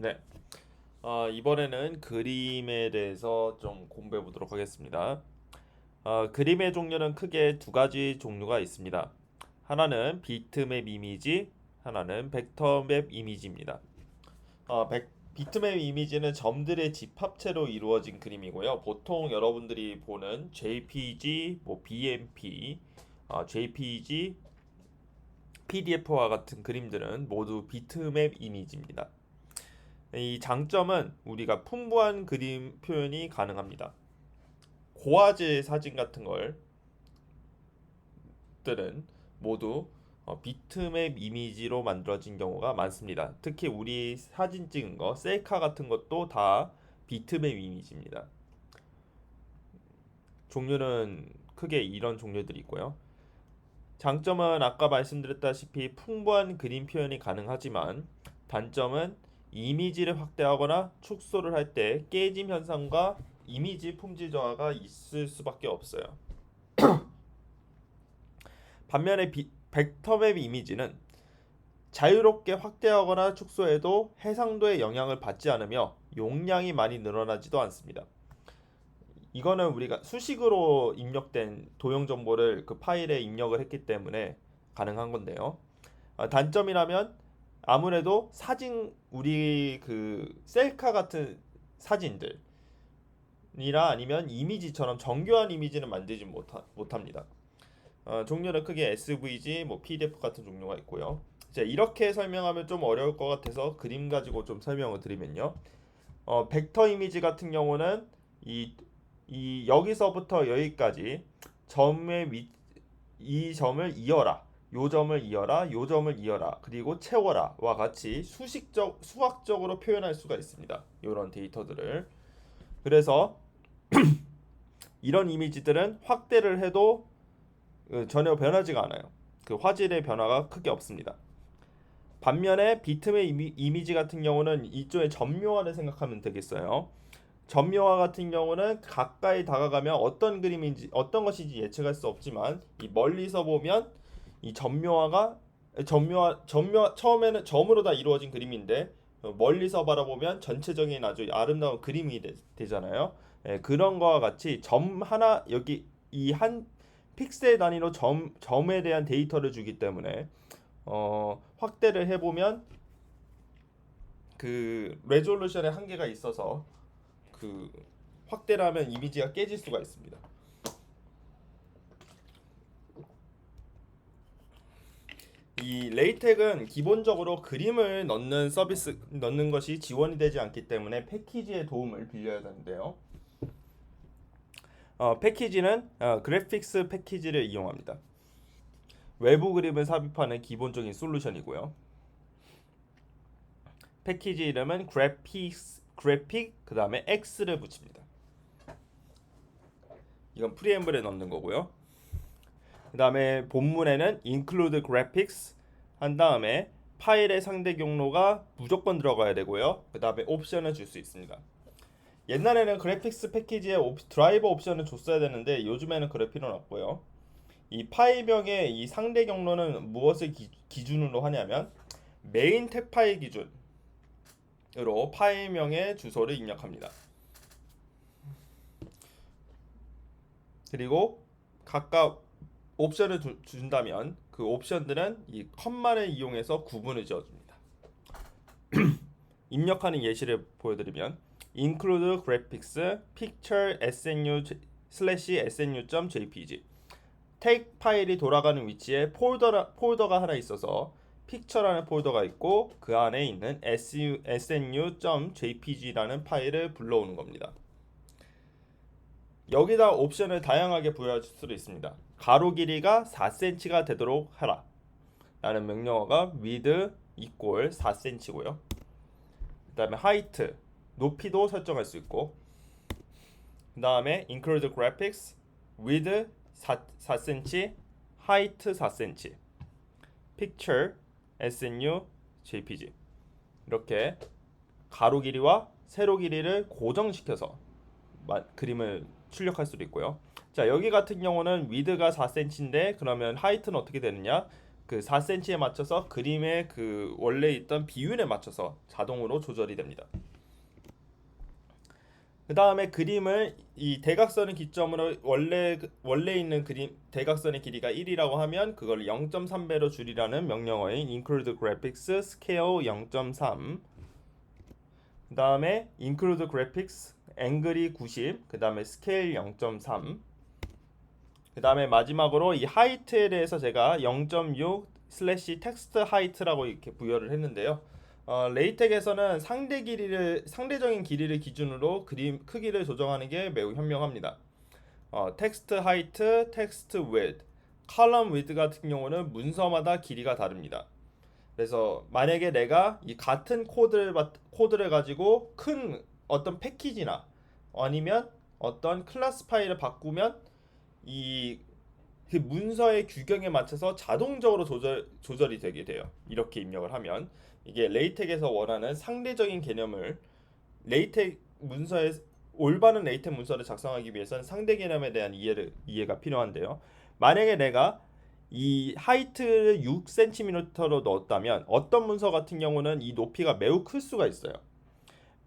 네. 어, 이번에는 그림에 대해서 좀 공부해 보도록 하겠습니다. 어, 그림의 종류는 크게 두 가지 종류가 있습니다. 하나는 비트맵 이미지, 하나는 벡터맵 이미지입니다. 어, 벡- 비트맵 이미지는 점들의 집합체로 이루어진 그림이고요. 보통 여러분들이 보는 JPG, 뭐 BMP, 어, JPG, PDF와 같은 그림들은 모두 비트맵 이미지입니다. 이 장점은 우리가 풍부한 그림 표현이 가능합니다. 고화질 사진 같은 걸 들은 모두 어, 비트맵 이미지로 만들어진 경우가 많습니다. 특히 우리 사진 찍은 거, 셀카 같은 것도 다 비트맵 이미지입니다. 종류는 크게 이런 종류들이 있고요. 장점은 아까 말씀드렸다시피 풍부한 그림 표현이 가능하지만 단점은 이미지를 확대하거나 축소를 할 때 깨짐 현상과 이미지 품질 저하가 있을 수밖에 없어요. 반면에 비, 벡터맵 이미지는 자유롭게 확대하거나 축소해도 해상도의 영향을 받지 않으며 용량이 많이 늘어나지도 않습니다. 이거는 우리가 수식으로 입력된 도형 정보를 그 파일에 입력을 했기 때문에 가능한 건데요. 아, 단점이라면 아무래도 사진 우리 그 셀카 같은 사진들이라 아니면 이미지처럼 정교한 이미지는 만들지 못하, 못합니다. 어, 종류는 크게 SVG, 뭐 PDF 같은 종류가 있고요. 이제 이렇게 설명하면 좀 어려울 것 같아서 그림 가지고 좀 설명을 드리면요. 어, 벡터 이미지 같은 경우는 이, 이 여기서부터 여기까지 점의 위, 이 점을 이어라, 요 점을 이어라, 요 점을 이어라, 그리고 채워라와 같이 수식적, 수학적으로 표현할 수가 있습니다. 이런 데이터들을. 그래서 이런 이미지들은 확대를 해도 어, 전혀 변하지가 않아요. 그 화질의 변화가 크게 없습니다. 반면에 비트맵 이미, 이미지 같은 경우는 이쪽에 점묘화를 생각하면 되겠어요. 점묘화 같은 경우는 가까이 다가가면 어떤 그림인지 어떤 것인지 예측할 수 없지만 이 멀리서 보면 이 점묘화가 점묘화 점묘 처음에는 점으로 다 이루어진 그림인데 어, 멀리서 바라보면 전체적인 아주 아름다운 그림이 되, 잖아요 예, 그런 거와 같이 점 하나 여기 이 한 픽셀 단위로 점 점에 대한 데이터를 주기 때문에 어, 확대를 해보면 그 레졸루션의 한계가 있어서 그 확대를 하면 이미지가 깨질 수가 있습니다. 이 레이텍은 기본적으로 그림을 넣는 서비스 넣는 것이 지원이 되지 않기 때문에 패키지의 도움을 빌려야 되는데요. 어, 패키지는 어, 그래픽스 패키지를 이용합니다. 외부 그림을 삽입하는 기본적인 솔루션이고요. 패키지 이름은 그래픽스 그래픽 그 다음에 X를 붙입니다. 이건 프리앰블에 넣는 거고요. 그 다음에 본문에는 include graphics 한 다음에 파일의 상대 경로가 무조건 들어가야 되고요. 그 다음에 옵션을 줄 수 있습니다. 옛날에는 그래픽스 패키지에 옵, 드라이버 옵션을 줬어야 되는데 요즘에는 그럴 필요는 없고요. 이 파일명의 이 상대 경로는 무엇을 기, 기준으로 하냐면 메인 탭 파일 기준으로 파일명의 주소를 입력합니다. 그리고 각각 옵션을 주, 준다면 그 옵션들은 이 컴만을 이용해서 구분을 지어줍니다. 입력하는 예시를 보여드리면 include graphics picture snu slash snu.jpg take 파일이 돌아가는 위치에 폴더 폴더가 하나 있어서 픽처라는 폴더가 있고 그 안에 있는 snu.jpg라는 파일을 불러오는 겁니다. 여기다 옵션을 다양하게 부여할 수도 있습니다. 가로 길이가 4cm가 되도록 하라. 라는 명령어가 width equal 4cm고요. 그 다음에 height 높이도 설정할 수 있고 그 다음에 include graphics width 4, 4cm, height 4cm, picture snu jpg 이렇게 가로 길이와 세로 길이를 고정시켜서 마, 그림을 출력할 수도 있고요. 자 여기 같은 경우는 위드가 4cm인데 그러면 하이트는 어떻게 되느냐? 그 4cm에 맞춰서 그림의 그 원래 있던 비율에 맞춰서 자동으로 조절이 됩니다. 그 다음에 그림을 이 대각선을 기점으로 원래 그- 원래 있는 그림 대각선의 길이가 1이라고 하면 그걸 0.3배로 줄이라는 명령어인 include graphics scale 0.3. 그 다음에 include graphics 앵글이 90. 그 다음에 scale 0.3. 그 다음에 마지막으로 이 하이트에 대해서 제가 0.6 슬래시 텍스트 하이트라고 이렇게 부여를 했는데요. 어, 레이텍에서는 상대 길이를 상대적인 길이를 기준으로 그림 크기를 조정하는 게 매우 현명합니다. 어, 텍스트 하이트, 텍스트 웨드, 컬럼 위드 같은 경우는 문서마다 길이가 다릅니다. 그래서 만약에 내가 이 같은 코드를 받- 코드를 가지고 큰 어떤 패키지나 아니면 어떤 클래스 파일을 바꾸면 이 그 문서의 규격에 맞춰서 자동적으로 조절 조절이 되게 돼요. 이렇게 입력을 하면 이게 레이텍에서 원하는 상대적인 개념을 레이텍 문서에 올바른 레이텍 문서를 작성하기 위해서는 상대 개념에 대한 이해를 이해가 필요한데요. 만약에 내가 이 하이트를 6cm로 넣었다면 어떤 문서 같은 경우는 이 높이가 매우 클 수가 있어요.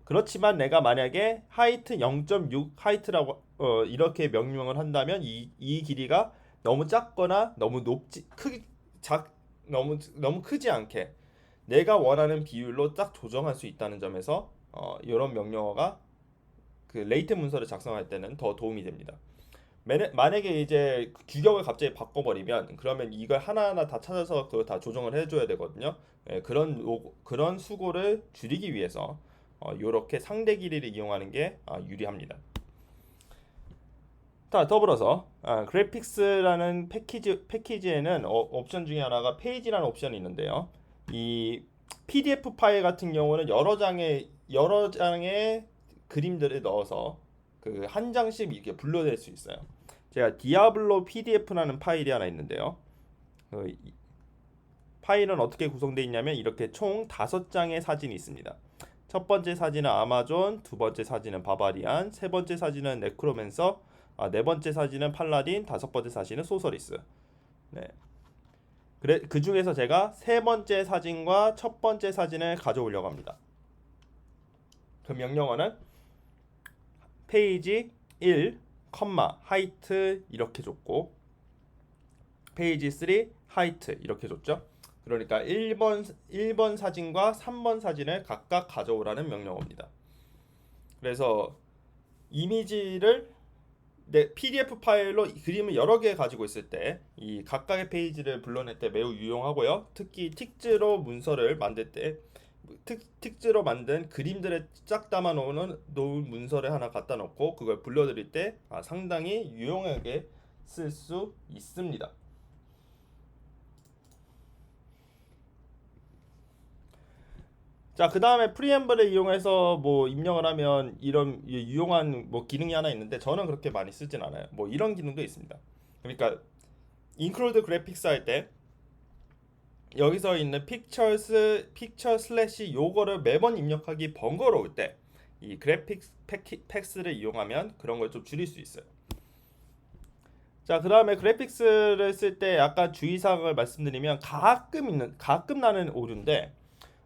그렇지만 내가 만약에 하이트 0.6 하이트라고 어, 이렇게 명령을 한다면 이, 이 길이가 너무 작거나 너무 높지 크기 작 너무 너무 크지 않게 내가 원하는 비율로 딱 조정할 수 있다는 점에서 어, 이런 명령어가 그 레이트 문서를 작성할 때는 더 도움이 됩니다. 만약- 만약에 이제 규격을 갑자기 바꿔버리면 그러면 이걸 하나하나 다 찾아서 그걸 다 조정을 해줘야 되거든요. 예, 그런 로- 그런 수고를 줄이기 위해서 어, 이렇게 상대 길이를 이용하는 게 아, 유리합니다. 자, 더불어서 아, 그래픽스라는 패키지 패키지에는 어, 옵션 중에 하나가 페이지라는 옵션이 있는데요. 이 PDF 파일 같은 경우는 여러 장의 여러 장의 그림들을 넣어서 그 한 장씩 이렇게 분류될 수 있어요. 제가 디아블로 PDF라는 파일이 하나 있는데요. 그 이- 파일은 어떻게 구성되어 있냐면 이렇게 총 다섯 장의 사진이 있습니다. 첫 번째 사진은 아마존, 두 번째 사진은 바바리안, 세 번째 사진은 네크로맨서, 아, 네 번째 사진은 팔라딘, 다섯 번째 사진은 소서리스. 네. 그래 그 중에서 제가 세 번째 사진과 첫 번째 사진을 가져오려고 합니다. 그 명령어는 페이지 1, 컴마 하이트 이렇게 줬고 페이지 3 하이트 이렇게 줬죠. 그러니까 1번 1번 사진과 3번 사진을 각각 가져오라는 명령어입니다. 그래서 이미지를 내 PDF 파일로 이 그림을 여러 개 가지고 있을 때 이 각각의 페이지를 불러낼 때 매우 유용하고요. 특히 틱즈로 문서를 만들 때 틱, 틱즈로 만든 그림들을 쫙 담아 놓은 놓은 문서를 하나 갖다 놓고 그걸 불러드릴 때 아, 상당히 유용하게 쓸 수 있습니다. 자, 그 다음에 프리앰블을 이용해서 뭐 입력을 하면 이런 유- 유용한 뭐 기능이 하나 있는데 저는 그렇게 많이 쓰진 않아요. 뭐 이런 기능도 있습니다. 그러니까 include graphics 할때 여기서 있는 pictures, picture 슬래시 요거를 매번 입력하기 번거로울 때 이 그래픽스 팩스를 이용하면 그런 걸 좀 줄일 수 있어요. 자, 그 다음에 그래픽스를 쓸 때 약간 주의사항을 말씀드리면 가끔 있는 가끔 나는 오류인데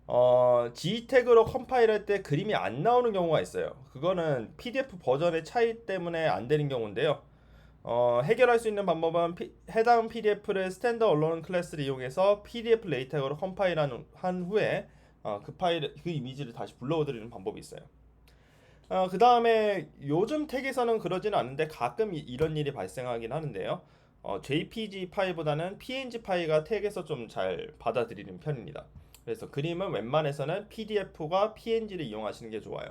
어, G 태그로 컴파일할 때 그림이 안 나오는 경우가 있어요. 그거는 PDF 버전의 차이 때문에 안 되는 경우인데요. 어, 해결할 수 있는 방법은 피- 해당 PDF를 스탠더 언론 클래스를 이용해서 PDF 레이텍으로 컴파일한 한 후에 어, 그 파일 그 이미지를 다시 불러드리는 방법이 있어요. 어, 그 다음에 요즘 택에서는 그러지는 않는데 가끔 이, 이런 일이 발생하긴 하는데요. 어, JPG 파일보다는 PNG 파일가 택에서 좀 잘 받아들이는 편입니다. 그래서 그림은 웬만해서는 PDF과 PNG를 이용하시는 게 좋아요.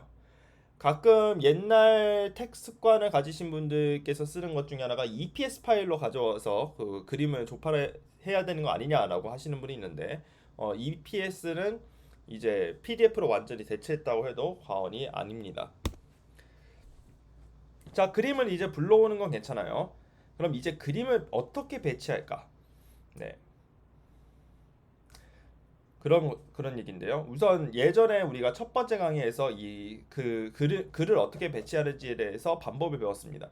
가끔 옛날 텍 습관을 가지신 분들께서 쓰는 것 중에 하나가 EPS 파일로 가져와서 그 그림을 조팔해야 되는 거 아니냐라고 하시는 분이 있는데 어, EPS는 이제 PDF로 완전히 대체했다고 해도 과언이 아닙니다. 자, 그림을 이제 불러오는 건 괜찮아요. 그럼 이제 그림을 어떻게 배치할까? 네. 그런 그런 얘기인데요. 우선 예전에 우리가 첫 번째 강의에서 이 그 글을 글을 어떻게 배치하는지에 대해서 방법을 배웠습니다.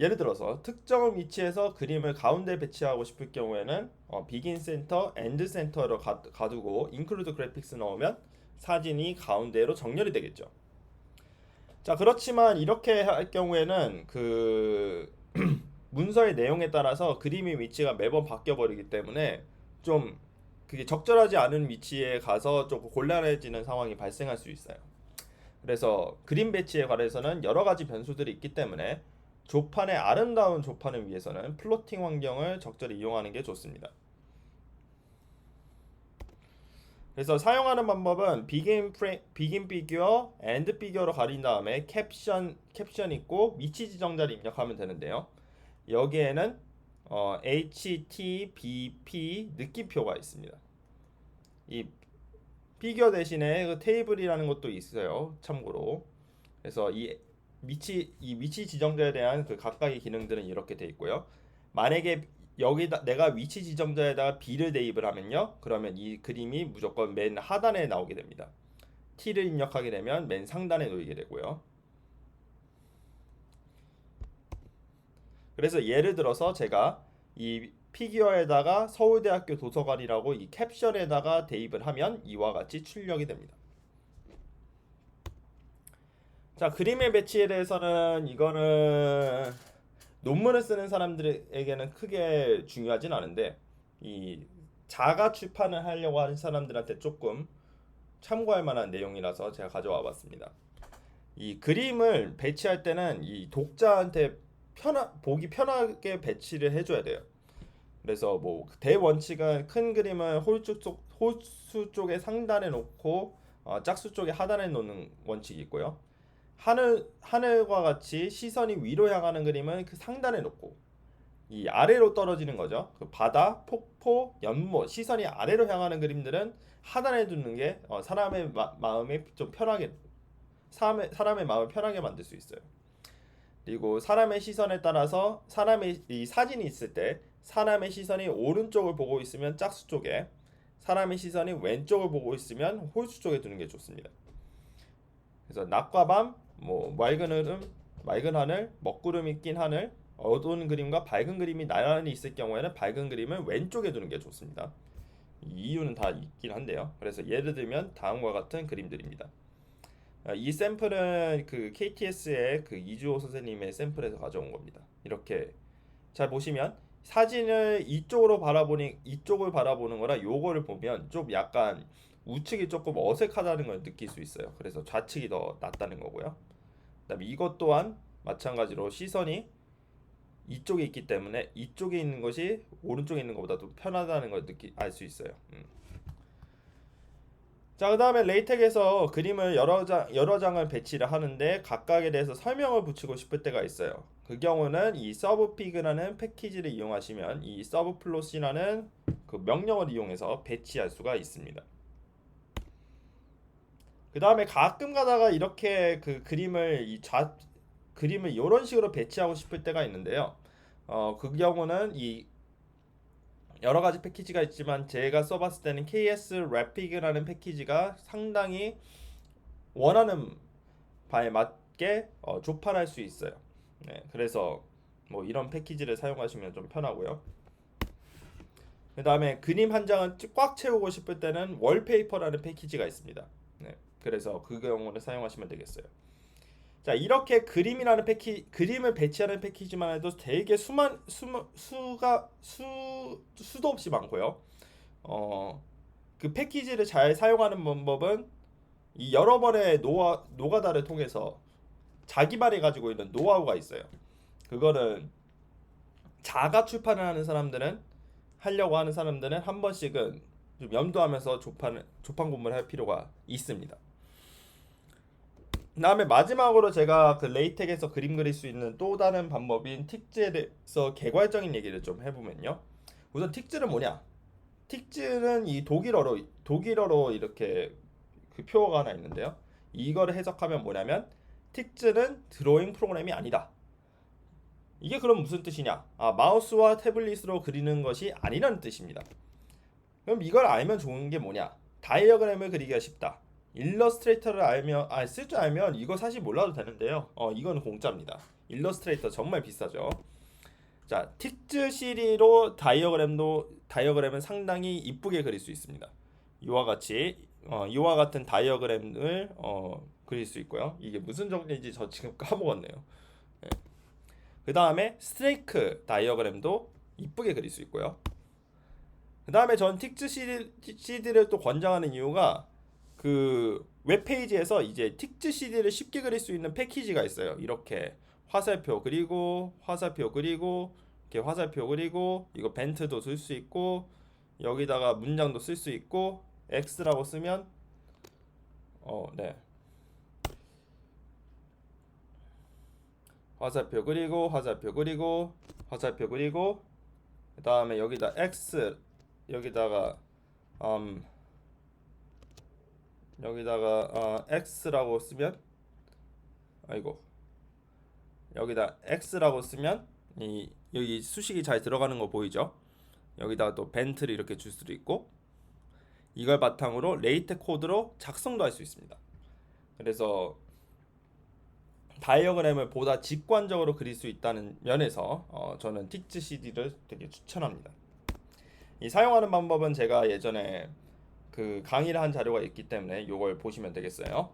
예를 들어서 특정 위치에서 그림을 가운데 배치하고 싶을 경우에는 어, begin 센터, end 센터로 가, 가두고 include graphics 넣으면 사진이 가운데로 정렬이 되겠죠. 자 그렇지만 이렇게 할 경우에는 그 문서의 내용에 따라서 그림의 위치가 매번 바뀌어 버리기 때문에 좀 그게 적절하지 않은 위치에 가서 좀 곤란해지는 상황이 발생할 수 있어요. 그래서 그림 배치에 관해서는 여러 가지 변수들이 있기 때문에 조판의 아름다운 조판을 위해서는 플로팅 환경을 적절히 이용하는 게 좋습니다. 그래서 사용하는 방법은 begin 프레 begin figure, end figure로 가린 다음에 캡션 캡션 있고 위치 지정자를 입력하면 되는데요. 여기에는 어, HTBP 느낌표가 있습니다. 이 피규어 대신에 그 테이블이라는 것도 있어요. 참고로. 그래서 이 위치 이 위치 지정자에 대한 그 각각의 기능들은 이렇게 돼 있고요. 만약에 여기다 내가 위치 지정자에다가 B를 대입을 하면요. 그러면 이 그림이 무조건 맨 하단에 나오게 됩니다. T를 입력하게 되면 맨 상단에 놓이게 되고요. 그래서 예를 들어서 제가 이 피규어에다가 서울대학교 도서관이라고 이 캡션에다가 대입을 하면 이와 같이 출력이 됩니다. 자, 그림의 배치에 대해서는 이거는 논문을 쓰는 사람들에게는 크게 중요하진 않은데 이 자가 출판을 하려고 하는 사람들한테 조금 참고할 만한 내용이라서 제가 가져와 봤습니다. 이 그림을 배치할 때는 이 독자한테 편하, 보기 편하게 배치를 해줘야 돼요. 그래서 뭐 대원칙은 큰 그림을 홀수 쪽 홀수 쪽에 상단에 놓고 어, 짝수 쪽에 하단에 놓는 원칙이 있고요. 하늘 하늘과 같이 시선이 위로 향하는 그림은 그 상단에 놓고 이 아래로 떨어지는 거죠. 그 바다, 폭포, 연못 시선이 아래로 향하는 그림들은 하단에 두는 게 어, 사람의 마, 마음에 좀 편하게 사람의 사람의 마음을 편하게 만들 수 있어요. 그리고 사람의 시선에 따라서 사람의 이 사진이 있을 때 사람의 시선이 오른쪽을 보고 있으면 짝수 쪽에 사람의 시선이 왼쪽을 보고 있으면 홀수 쪽에 두는 게 좋습니다. 그래서 낮과 밤, 뭐 맑은 흐름, 맑은 하늘, 먹구름이 낀 하늘, 어두운 그림과 밝은 그림이 나란히 있을 경우에는 밝은 그림을 왼쪽에 두는 게 좋습니다. 이유는 다 있긴 한데요. 그래서 예를 들면 다음과 같은 그림들입니다. 아, 이 샘플은 그 KTS의 그 이주호 선생님의 샘플에서 가져온 겁니다. 이렇게 잘 보시면 사진을 이쪽으로 바라보니 이쪽을 바라보는 거라 요거를 보면 좀 약간 우측이 조금 어색하다는 걸 느낄 수 있어요. 그래서 좌측이 더 낫다는 거고요. 그다음에 이것 또한 마찬가지로 시선이 이쪽에 있기 때문에 이쪽에 있는 것이 오른쪽에 있는 것보다 도 편하다는 걸 느끼 알 수 있어요. 음. 자, 그 다음에 레이텍에서 그림을 여러 장 여러 장을 배치를 하는데 각각에 대해서 설명을 붙이고 싶을 때가 있어요. 그 경우는 이 서브피그라는 패키지를 이용하시면 이 서브플롯이라는 그 명령을 이용해서 배치할 수가 있습니다. 그 다음에 가끔 가다가 이렇게 그 그림을 이 좌 그림을 이런 식으로 배치하고 싶을 때가 있는데요. 어, 그 경우는 이 여러 가지 패키지가 있지만 제가 써봤을 때는 KS Rapid라는 패키지가 상당히 원하는 바에 맞게 어, 조판할 수 있어요. 네, 그래서 뭐 이런 패키지를 사용하시면 좀 편하고요. 그 다음에 그림 한 장을 꽉 채우고 싶을 때는 월페이퍼라는 패키지가 있습니다. 네, 그래서 그 경우를 사용하시면 되겠어요. 자 이렇게 그림이라는 패키 그림을 배치하는 패키지만 해도 되게 수만 수 수가 수 수도 없이 많고요. 어그 패키지를 잘 사용하는 방법은 이 여러 번의 노하 노가다를 통해서 자기만이 가지고 있는 노하우가 있어요. 그거는 자가 출판을 하는 사람들은 하려고 하는 사람들은 한 번씩은 좀 염두하면서 조판 조판 공부를 할 필요가 있습니다. 다음에 마지막으로 제가 그 레이텍에서 그림 그릴 수 있는 또 다른 방법인 틱즈에 대해서 개괄적인 얘기를 좀 해보면요. 우선 틱즈는 뭐냐? 틱즈는 이 독일어로 독일어로 이렇게 그 표어가 하나 있는데요. 이거를 해석하면 뭐냐면 틱즈는 드로잉 프로그램이 아니다. 이게 그럼 무슨 뜻이냐? 아, 마우스와 태블릿으로 그리는 것이 아니라는 뜻입니다. 그럼 이걸 알면 좋은 게 뭐냐? 다이어그램을 그리기가 쉽다. 일러스트레이터를 알면 아 쓸 줄 알면 이거 사실 몰라도 되는데요. 어 이거는 공짜입니다. 일러스트레이터 정말 비싸죠. 자 틱즈 시리로 다이어그램도 다이어그램은 상당히 이쁘게 그릴 수 있습니다. 이와 같이 어, 이와 같은 다이어그램을 어, 그릴 수 있고요. 이게 무슨 정리인지 저 지금 까먹었네요. 네. 그 다음에 스트레이크 다이어그램도 이쁘게 그릴 수 있고요. 그 다음에 전 틱즈 CD, CD를 또 권장하는 이유가 그 웹페이지에서 이제 틱즈 CD를 쉽게 그릴 수 있는 패키지가 있어요. 이렇게 화살표 그리고 화살표 그리고 이렇게 화살표 그리고 이거 벤트도 쓸 수 있고 여기다가 문장도 쓸 수 있고 X라고 쓰면 어, 네. 화살표 그리고 화살표 그리고 화살표 그리고 그 다음에 여기다 X 여기다가 음 여기다가 어, X라고 쓰면 아이고 여기다 X라고 쓰면 이 여기 수식이 잘 들어가는 거 보이죠? 여기다가 또 벤트를 이렇게 줄 수도 있고 이걸 바탕으로 레이트 코드로 작성도 할 수 있습니다. 그래서 다이어그램을 보다 직관적으로 그릴 수 있다는 면에서 어, 저는 틱즈 CD를 되게 추천합니다. 이 사용하는 방법은 제가 예전에 그 강의를 한 자료가 있기 때문에 이걸 보시면 되겠어요.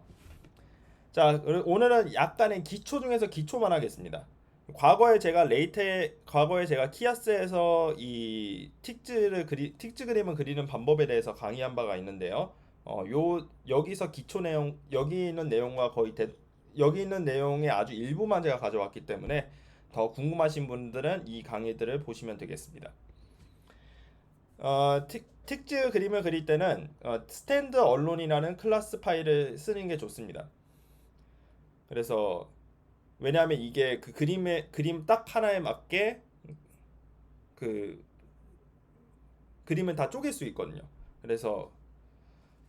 자, 오늘은 약간의 기초 중에서 기초만 하겠습니다. 과거에 제가 레이테 과거에 제가 키아스에서 이 틱즈를 그리 틱즈 그림을 그리는 방법에 대해서 강의한 바가 있는데요. 어, 요 여기서 기초 내용 여기 있는 내용과 거의 대, 여기 있는 내용의 아주 일부만 제가 가져왔기 때문에 더 궁금하신 분들은 이 강의들을 보시면 되겠습니다. 어, 틱, 틱즈 그림을 그릴 때는 어, 스탠드 언론이라는 클래스 파일을 쓰는 게 좋습니다. 그래서 왜냐하면 이게 그 그림에 그림 딱 하나에 맞게 그 그림을 다 쪼갤 수 있거든요. 그래서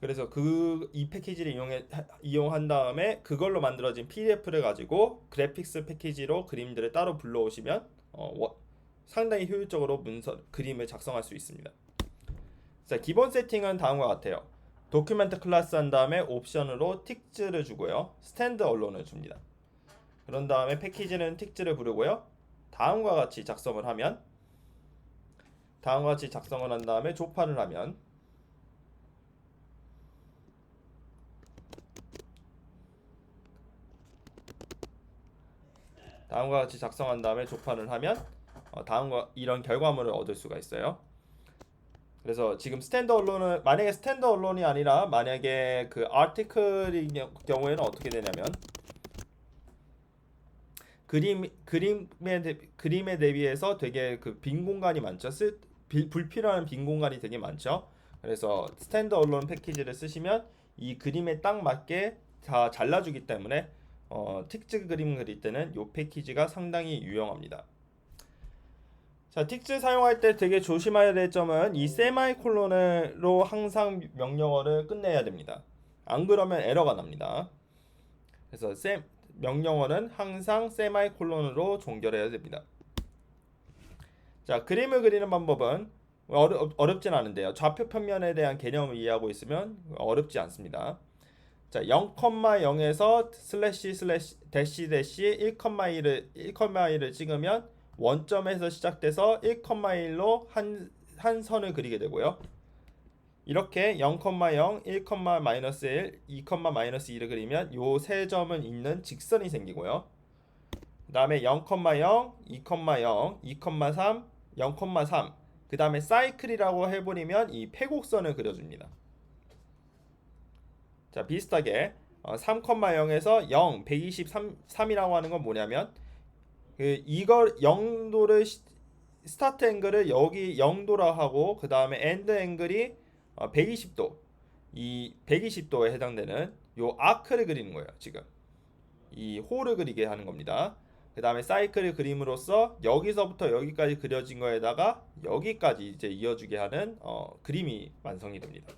그래서 그 이 패키지를 이용해 이용한 다음에 그걸로 만들어진 PDF를 가지고 그래픽스 패키지로 그림들을 따로 불러오시면 어, 워, 상당히 효율적으로 문서 그림을 작성할 수 있습니다. 자 기본 세팅은 다음과 같아요. 도큐멘트 클래스 한 다음에 옵션으로 틱즈를 주고요. 스탠드 언론을 줍니다. 그런 다음에 패키지는 틱즈를 부르고요. 다음과 같이 작성을 하면 다음과 같이 작성을 한 다음에 조판을 하면 다음과 같이 작성한 다음에 조판을 하면 어, 다음과 이런 결과물을 얻을 수가 있어요. 그래서 지금 스탠드 언론은 만약에 스탠드 언론이 아니라 만약에 그 아티클인 경우에는 어떻게 되냐면 그림 그림에 대, 그림에 대비해서 되게 그 빈 공간이 많죠. 쓰, 비, 불필요한 빈 공간이 되게 많죠. 그래서 스탠드 언론 패키지를 쓰시면 이 그림에 딱 맞게 다 잘라주기 때문에 어, 틱즈 그림 그릴 때는 이 패키지가 상당히 유용합니다. 자, 틱즈 사용할 때 되게 조심해야 될 점은 이 세마이콜론으로 항상 명령어를 끝내야 됩니다. 안 그러면 에러가 납니다. 그래서 세, 명령어는 항상 세마이콜론으로 종결해야 됩니다. 자, 그림을 그리는 방법은 어렵, 어렵진 않은데요. 좌표 편면에 대한 개념을 이해하고 있으면 어렵지 않습니다. 자, 0,0에서 슬래시 슬래시 대시 대시 1,1을 1,1을 찍으면 원점에서 시작돼서 1,1로 한, 한 선을 그리게 되고요. 이렇게 0,0, 1, 1, 2, 2를 그리면 요 세 점은 있는 직선이 생기고요. 그 다음에 0,0, 2,0, 2,3, 0,3. 그 다음에 사이클이라고 해버리면 이 패곡선을 그려줍니다. 자 비슷하게 어, 3,0에서 0, 123이라고 하는 건 뭐냐면 그 이걸 0도를 스타트 앵글을 여기 0도라 하고 그 다음에 엔드 앵글이 120도. 어, 이 120도에 해당되는 요 아크를 그리는 거예요 지금. 이 홀을 그리게 하는 겁니다. 그 다음에 사이클을 그림으로써 여기서부터 여기까지 그려진 거에다가 여기까지 이제 이어주게 하는 어, 그림이 완성이 됩니다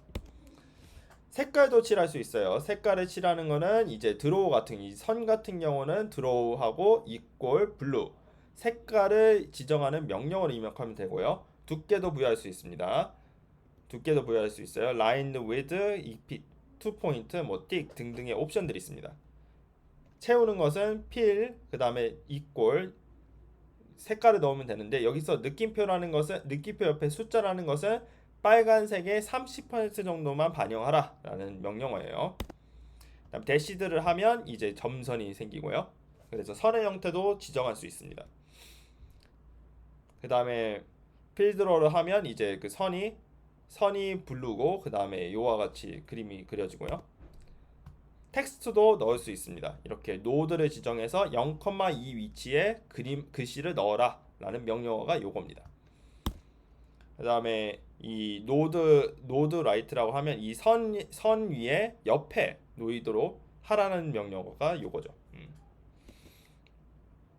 색깔도 칠할 수 있어요 색깔을 칠하는 거는 이제 드로우 같은 이 선 같은 경우는 드로우하고 이꼴 블루 색깔을 지정하는 명령어를 입력하면 되고요 두께도 부여할 수 있습니다 두께도 부여할 수 있어요. line with 투 포인트, 뭐 틱 등등의 옵션들이 있습니다. 채우는 것은 필, 그 다음에 이꼴, 색깔을 넣으면 되는데 여기서 느낌표라는 것은 느낌표 옆에 숫자라는 것은 빨간색의 30% 정도만 반영하라 라는 명령어예요. 그다음 대시드를 하면 이제 점선이 생기고요. 그래서 선의 형태도 지정할 수 있습니다. 그 다음에 필드로를 하면 이제 그 선이 선이 블루고 그 다음에 요와 같이 그림이 그려지고요. 텍스트도 넣을 수 있습니다. 이렇게 노드를 지정해서 0,2 위치에 그림 글씨를 넣어라 라는 명령어가 요겁니다. 그 다음에 이 노드 노드 라이트라고 하면 이 선 선 위에 옆에 놓이도록 하라는 명령어가 요거죠. 음.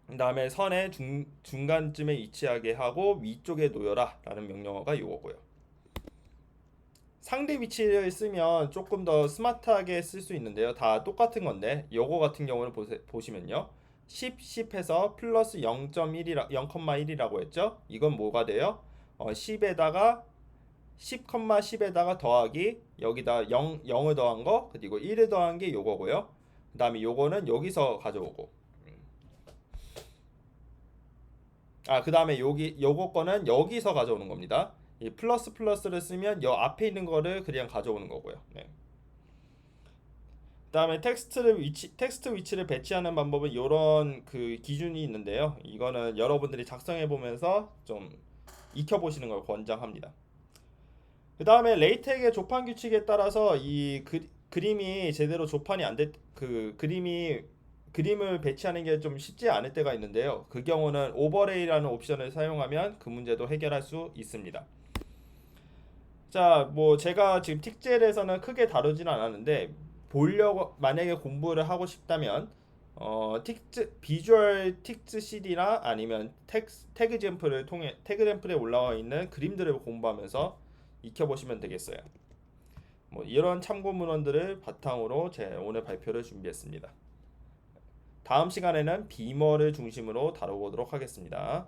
그 다음에 선의 중, 중간쯤에 위치하게 하고 위쪽에 놓여라 라는 명령어가 요거고요. 상대 위치를 쓰면 조금 더 스마트하게 쓸 수 있는데요. 다 똑같은 건데 요거 같은 경우는 보시면요. 10, 10해서 플러스 0.1이라 0,1이라고 했죠. 이건 뭐가 돼요? 어, 10에다가 10,10에다가 더하기 여기다 0, 0을 더한 거 그리고 1을 더한 게 요거고요. 그 다음에 요거는 여기서 가져오고 아 그 다음에 여기 요거 거는 여기서 가져오는 겁니다. 이 플러스 플러스를 쓰면 여 앞에 있는 거를 그냥 가져오는 거고요. 네. 그다음에 텍스트를 위치 텍스트 위치를 배치하는 방법은 이런 그 기준이 있는데요. 이거는 여러분들이 작성해 보면서 좀 익혀 보시는 걸 권장합니다. 그 다음에 레이텍의 조판 규칙에 따라서 이 그, 그림이 제대로 조판이 안돼그 그림이 그림을 배치하는 게 좀 쉽지 않을 때가 있는데요. 그 경우는 오버레이라는 옵션을 사용하면 그 문제도 해결할 수 있습니다. 자, 뭐 제가 지금 틱젤에서는 크게 다루지는 않았는데 보려고 만약에 공부를 하고 싶다면 어, 틱즈 비주얼 틱즈 CD나 아니면 텍스, 태그 잼플을 통해 태그 잼플에 올라와 있는 그림들을 공부하면서 익혀 보시면 되겠어요. 뭐 이런 참고 문헌들을 바탕으로 제 오늘 발표를 준비했습니다. 다음 시간에는 비머를 중심으로 다뤄보도록 하겠습니다.